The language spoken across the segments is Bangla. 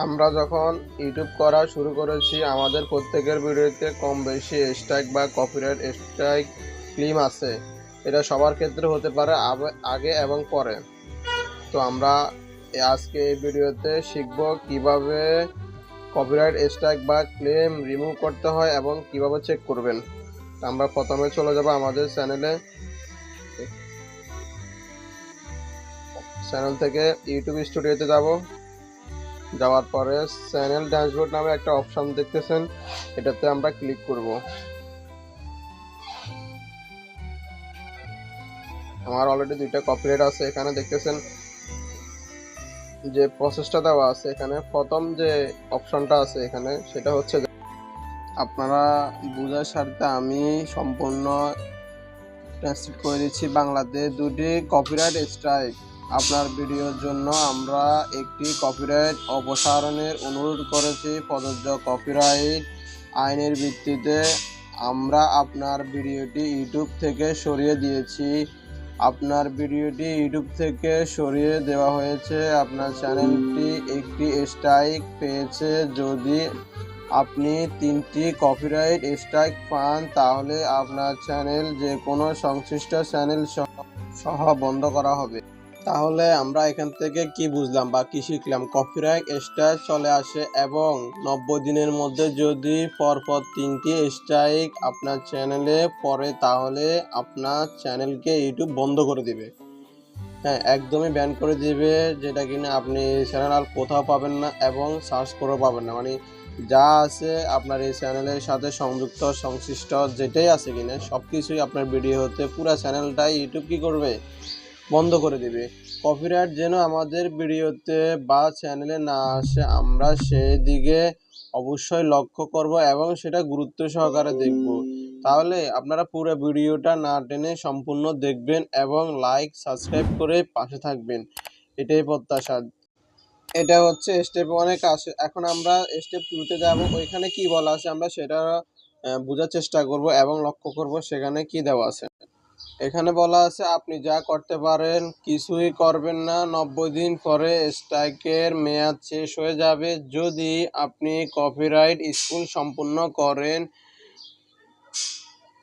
আমরা যখন ইউটিউব করা শুরু করেছি, আমাদের প্রত্যেকের ভিডিওতে কম বেশি স্ট্রাইক বা কপিরাইট স্ট্রাইক ক্লিম আছে। এটা সবার ক্ষেত্রে হতে পারে আগে এবং পরে। তো আমরা আজকে এই ভিডিওতে শিখব কীভাবে কপিরাইট স্ট্রাইক বা ক্লেম রিমুভ করতে হয় এবং কীভাবে চেক করবেন। আমরা প্রথমে চলে যাব আমাদের চ্যানেলে চ্যানেল থেকে ইউটিউব স্টুডিওতে যাব। যাওয়ার পরে চ্যানেল ড্যাশবোর্ড নামে একটা অপশন দেখতেছেন, এটাতে আমরা ক্লিক করব। আমার অলরেডি দুইটা কপিরাইট আছে, এখানে দেখতেছেন যে প্রসেসটা দেওয়া আছে, এখানে প্রথম যে অপশনটা আছে এখানে, সেটা হচ্ছে আপনারা বোঝার স্বার্থে আমি সম্পূর্ণ ট্রান্সলেট করে দিচ্ছি, বাংলাতে দুটি কপিরাইট স্ট্রাইক আপনার ভিডিওর জন্য আমরা একটি কপিরাইট অপসারণের অনুরোধ করেছি। প্রযোজ্য কপিরাইট আইনের ভিত্তিতে আমরা আপনার ভিডিওটি ইউটিউব থেকে সরিয়ে দিয়েছি। আপনার ভিডিওটি ইউটিউব থেকে সরিয়ে দেওয়া হয়েছে। আপনার চ্যানেলটি একটি স্ট্রাইক পেয়েছে। যদি আপনি তিনটি কপিরাইট স্ট্রাইক পান, তাহলে আপনার চ্যানেল যে কোনো সংশ্লিষ্ট চ্যানেল সহ- বন্ধ করা হবে। তাহলে আমরা এখান থেকে কি বুঝলাম বা কি শিখলাম? কপিরাইট স্ট্রাইক চলে আসে এবং নব্বই দিনের মধ্যে যদি পরপর তিনটি স্ট্রাইক আপনার চ্যানেলে পড়ে, তাহলে আপনার চ্যানেলকে ইউটিউব বন্ধ করে দিবে। হ্যাঁ একদমই ব্যান করে দিবে, যেটা কিনা আপনি চ্যানেল আর কোথাও পাবেন না এবং সার্চ করেও পাবেন না। মানে যা আছে আপনার এই চ্যানেলের সাথে সংযুক্ত, সংশ্লিষ্ট যেটাই আছে কিনা সব কিছুই আপনার ভিডিও হতে পুরো চ্যানেলটাই ইউটিউব কি করবে? বন্ধ করে দিবে। কপিরাইট যেন আমাদের ভিডিওতে বা চ্যানেলে না আসে, আমরা সেদিকে অবশ্যই লক্ষ্য করব এবং সেটা গুরুত্ব সহকারে দেখব। তাহলে আপনারা পুরো ভিডিওটা না টেনে সম্পূর্ণ দেখবেন এবং লাইক সাবস্ক্রাইব করে পাশে থাকবেন। এটাই প্রত্যাশা। এটা হচ্ছে স্টেপ ওয়ানে কাজ এখন আমরা স্টেপ টুতে যাব। ওইখানে কি বলা আছে আমরা সেটা বোঝার চেষ্টা করব এবং লক্ষ্য করব সেখানে কি দেওয়া আছে। এখানে বলা আছে, আপনি যা করতে পারেন, কিছুই করবেন না। নব্বই দিন পরে স্ট্রাইকের মেয়াদ শেষ হয়ে যাবে। যদি আপনি কপিরাইট স্কুল সম্পূর্ণ করেন,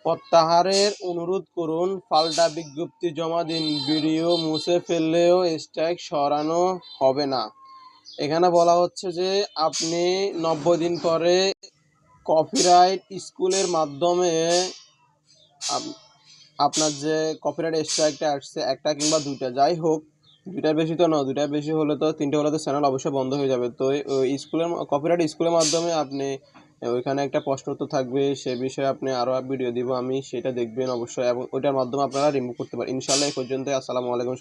প্রত্যাহারের অনুরোধ করুন। পাল্টা বিজ্ঞপ্তি জমা দিন। ভিডিও মুছে ফেললেও স্ট্রাইক সরানো হবে না। এখানে বলা হচ্ছে যে, আপনি নব্বই দিন পরে কপিরাইট স্কুলের মাধ্যমে আপনার যে কপিরাইট স্ট্রাইকটা আসছে, একটা কিংবা দুইটা, যাই হোক, দুইটার বেশি তো না দুইটার বেশি হলে তো তিনটে হলে তো চ্যানেল অবশ্যই বন্ধ হয়ে যাবে। তো স্কুলের কপিরাইট স্কুলের মাধ্যমে আপনি ওইখানে একটা প্রশ্ন থাকবে, সে বিষয়ে আপনি আরও ভিডিও দিব, আমি সেটা দেখবেন অবশ্যই, এবং ওইটার মাধ্যমে আপনারা রিমুভ করতে পারেন। ইনশাল্লাহ এই পর্যন্ত আসসালামু আলাইকুম